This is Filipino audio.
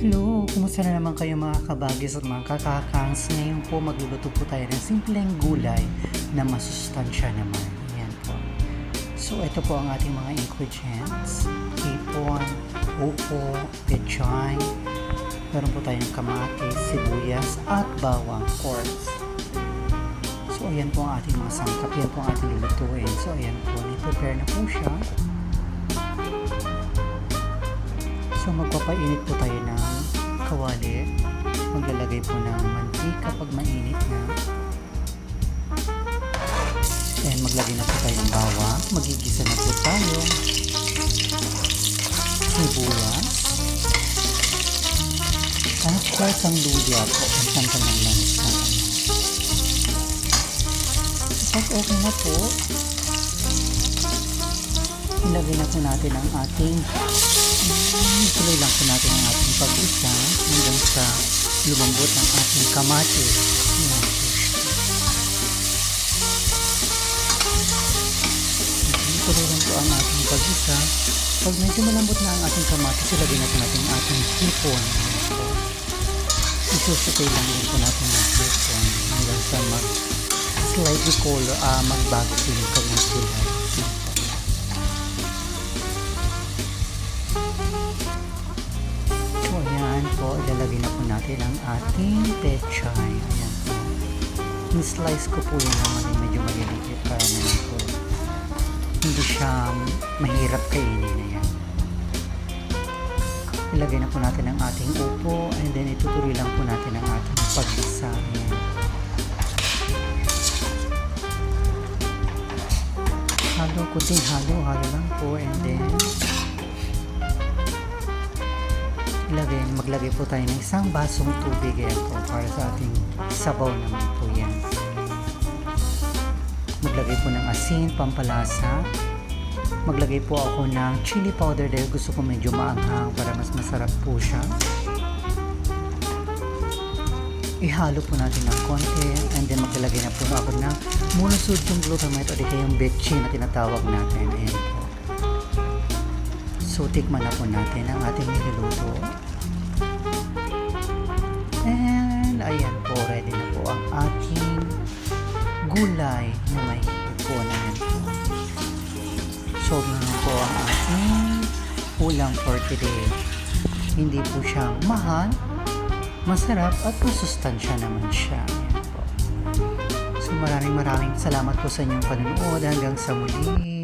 Hello! Kumusta na naman kayo mga kabagis at mga kakakangs? Ngayon po magluluto po tayo ng simpleng gulay na masustansya naman. Ayan po. So ito po ang ating mga ingredients. Hipon, upo, pechay, meron po tayong kamatis, sibuyas, at bawang quartz. So ayan po ang ating mga sangkap. Yan po ang ating lulutuin. So ayan po, ni-prepare na po siya. So magpapainit po tayo ng kawali. Maglalagay po ng mantika pag mainit na. And maglagay na po tayo ng bawang. Magigisa na po tayo. Sibuyas. And of course, ang luya po. Ang santa ng langis na. Pag okay na po, ilagay na po natin ang ating Tuloy lang po natin ang ating pag-isa hanggang sa lumambot ang ating kamatis. Ayan po Tuloy lang po ang ating pag-isa. Pag medyo malambot na ang ating kamatis, ilagay na po natin ang ating hipon. Isusutay lang din po natin ang hipon hanggang sa mag slightly color, ah, magbago po yung kanyang kulay. Natin ang ating pechay. Ayan po. In-slice ko po yun naman ay medyo maliliit para naman po hindi siya mahirap kainin. Ayan. Ilagay na po natin ang ating upo and then itutuloy lang po natin ang ating paggisa. Ayan. Halo, kunting halo, halo lang po and then ilagay, maglagay po tayo ng isang basong tubig yan po para sa ating sabaw naman po yan. Maglagay po ng asin, pampalasa. Maglagay po ako ng chili powder dahil gusto ko medyo maanghang para mas masarap po siya. Ihalo po natin ng konti and then maglalagay na po ako ng monosodium glutamate o di kayong betchin na tinatawag natin. Ayan po. So, tikman na po natin ang ating niluluto. Ayan po, ready na po ang ating gulay na may hipon. Ayan po. So, na po ang ating ulam for today. Hindi po siya mahal, masarap at masustansya naman siya. Ayan po. So, maraming maraming salamat po sa inyong panonood. Hanggang sa muli.